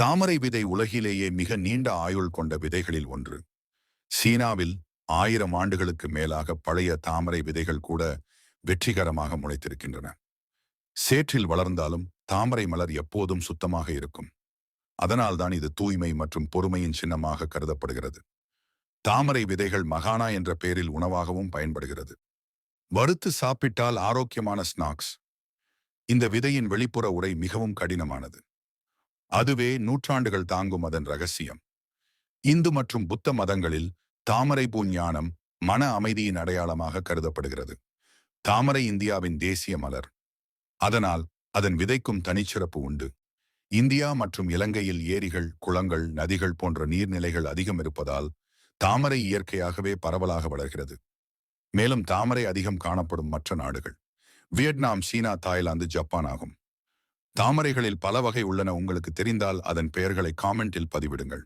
தாமரை விதை உலகிலேயே மிக நீண்ட ஆயுள் கொண்ட விதைகளில் ஒன்று. சீனாவில் ஆயிரம் ஆண்டுகளுக்கு மேலாக பழைய தாமரை விதைகள் கூட வெற்றிகரமாக முளைத்திருக்கின்றன. சேற்றில் வளர்ந்தாலும் தாமரை மலர் எப்போதும் சுத்தமாக இருக்கும். அதனால்தான் இது தூய்மை மற்றும் பொறுமையின் சின்னமாக கருதப்படுகிறது. தாமரை விதைகள் மகானா என்ற பெயரில் உணவாகவும் பயன்படுகிறது. வறுத்து சாப்பிட்டால் ஆரோக்கியமான ஸ்நாக்ஸ். இந்த விதையின் வெளிப்புற உரை மிகவும் கடினமானது. அதுவே நூற்றாண்டுகள் தாங்கும் அதன் ரகசியம். இந்து மற்றும் புத்த மதங்களில் தாமரை பூ ஞானம் மன அமைதியின் அடையாளமாக கருதப்படுகிறது. தாமரை இந்தியாவின் தேசிய மலர். அதனால் அதன் விதைக்கும் தனிச்சிறப்பு உண்டு. இந்தியா மற்றும் இலங்கையில் ஏரிகள் குளங்கள் நதிகள் போன்ற நீர்நிலைகள் அதிகம் இருப்பதால் தாமரை இயற்கையாகவே பரவலாக வளர்கிறது. மேலும் தாமரை அதிகம் காணப்படும் மற்ற நாடுகள். வியட்நாம் சீனா தாய்லாந்து ஜப்பான் ஆகும். தாமரைகளில் பல வகை உள்ளன. உங்களுக்கு தெரிந்தால் அதன் பெயர்களை காமெண்டில் பதிவிடுங்கள்.